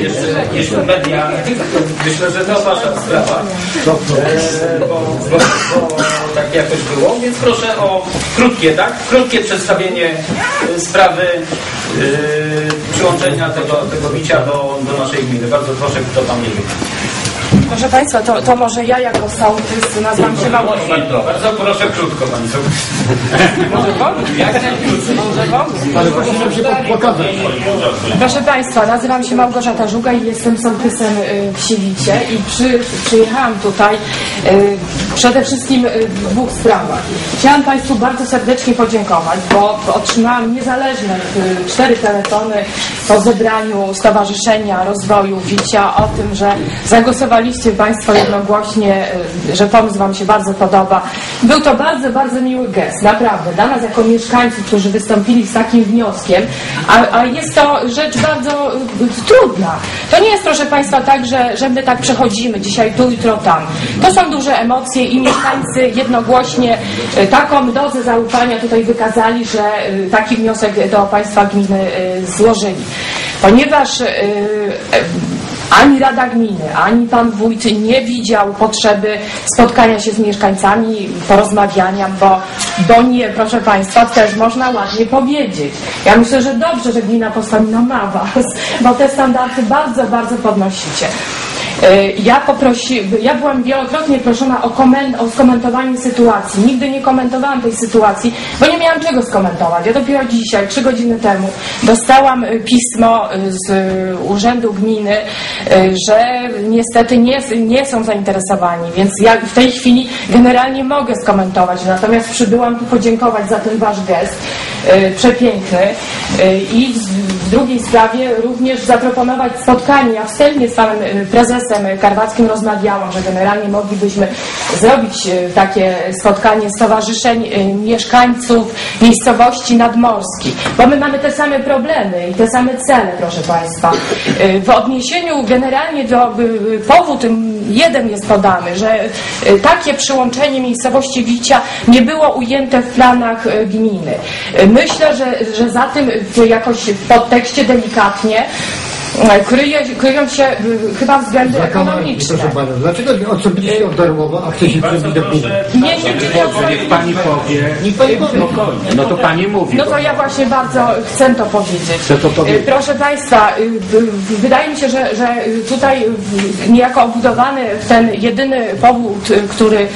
Jeszcze, jeszcze media, myślę, że to wasza sprawa, e, bo, bo, bo tak jakoś było, więc proszę o krótkie, tak? Krótkie przedstawienie e, sprawy e, przyłączenia tego, tego bicia do, do naszej gminy. Bardzo proszę, kto tam nie wie. Proszę Państwa, to, to może ja jako sołtys nazywam się Małgorzata. Bardzo, proszę krótko, pani sołtys. Może wątpię, jak najkrócej, może wątpię. Ale nam się po- pokazać. Proszę Państwa, nazywam się Małgorzata Żuga i jestem sołtysem y, w Siewicie i przy, przyjechałam tutaj y, przede wszystkim y, w dwóch sprawach. Chciałam Państwu bardzo serdecznie podziękować, bo otrzymałam niezależne cztery telefony po zebraniu Stowarzyszenia Rozwoju Wicia o tym, że zagłosowaliście Państwo jednogłośnie, y, że pomysł Wam się bardzo podoba. Był to bardzo, bardzo miły gest, naprawdę. Dla nas jako mieszkańców, którzy wystąpili z takim wnioskiem, a, a jest to rzecz bardzo y, trudna. To nie jest, proszę Państwa, tak, że, że my tak przechodzimy dzisiaj tu, jutro tam. To są duże emocje i mieszkańcy jednogłośnie y, taką dozę zaufania tutaj wykazali, że taki wniosek do Państwa gminy złożyli. Ponieważ ani Rada Gminy, ani Pan Wójt nie widział potrzeby spotkania się z mieszkańcami, porozmawiania, bo, bo nie, proszę Państwa, też można ładnie powiedzieć. Ja myślę, że dobrze, że Gmina Postawina ma Was, bo te standardy bardzo, bardzo podnosicie. E, Ja, poprosi, ja byłam wielokrotnie proszona o, komen, o skomentowanie sytuacji. Nigdy nie komentowałam tej sytuacji, bo nie miałam czego skomentować. Ja dopiero dzisiaj, trzy godziny temu, dostałam e, pismo e, z Urzędu Gminy, że niestety nie, nie są zainteresowani, więc ja w tej chwili generalnie mogę skomentować. Natomiast przybyłam tu podziękować za ten Wasz gest przepiękny e, i w, drugiej sprawie również zaproponować spotkanie. Ja wstępnie z panem e, prezesem Karwackim rozmawiałam, że generalnie moglibyśmy zrobić e, takie spotkanie stowarzyszeń e, mieszkańców miejscowości nadmorskich, bo my mamy te same problemy i te same cele, proszę Państwa. E, W odniesieniu generalnie do e, powód jeden jest podany, że e, takie przyłączenie miejscowości Wicia nie było ujęte w planach e, gminy. E, Myślę, że, że za tym jakoś w podtekście delikatnie e, kryje, kryją się e, chyba względy ekonomiczne. Proszę Pana, dlaczego odstąpiliście od darmowo, a chcecie Bardzo zrobić do. Nie, nie, nie, niech pani powie. Niech Pani powie. Spokojnie. No to pani mówi. No to ja właśnie bardzo chcę to powiedzieć. Chcę to powiedzieć. E, Proszę Państwa, wydaje mi się, że, że tutaj niejako obudowany w ten jedyny powód, który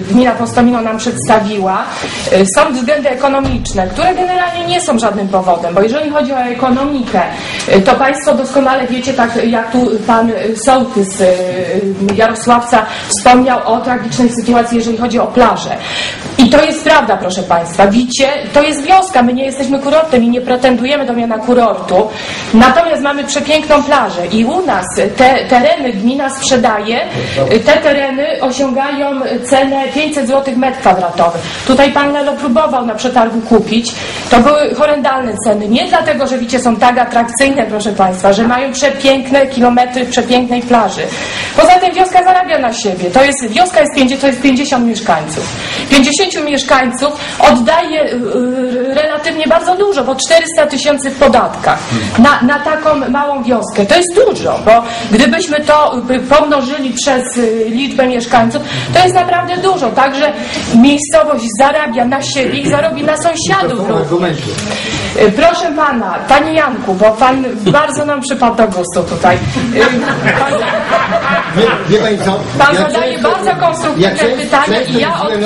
gmina Postomino nam przedstawiła, y, są względy ekonomiczne, które generalnie nie są żadnym powodem, bo jeżeli chodzi o ekonomikę, y, to Państwo doskonale wiecie, tak jak tu pan sołtys y, Jarosławca wspomniał o tragicznej sytuacji, jeżeli chodzi o plażę. I to jest prawda, proszę Państwa. Widzicie, to jest wioska, my nie jesteśmy kurortem i nie pretendujemy do miana kurortu. Natomiast mamy przepiękną plażę i u nas te tereny gmina sprzedaje, te tereny osiągają cenę 500 zł metr kwadratowy. Tutaj pan Lelo próbował na przetargu kupić. To były horrendalne ceny. Nie dlatego, że wicie są tak atrakcyjne, proszę Państwa, że mają przepiękne kilometry przepięknej plaży. Poza tym wioska zarabia na siebie. To jest, wioska jest 50, to jest 50 mieszkańców. 50 mieszkańców oddaje y, y, relatywnie bardzo dużo, bo 400 tysięcy w podatkach na, na taką małą wioskę. To jest dużo, bo gdybyśmy to y, pomnożyli przez liczbę mieszkańców, to jest naprawdę dużo. Także miejscowość zarabia na siebie i zarobi na sąsiadów. Proszę pana, panie Janku, bo pan bardzo nam przypadł do gustu tutaj. Pan, Wie, wie Pani co? pan zadaje bardzo konstruktywne często- pytania często i ja odpowiem.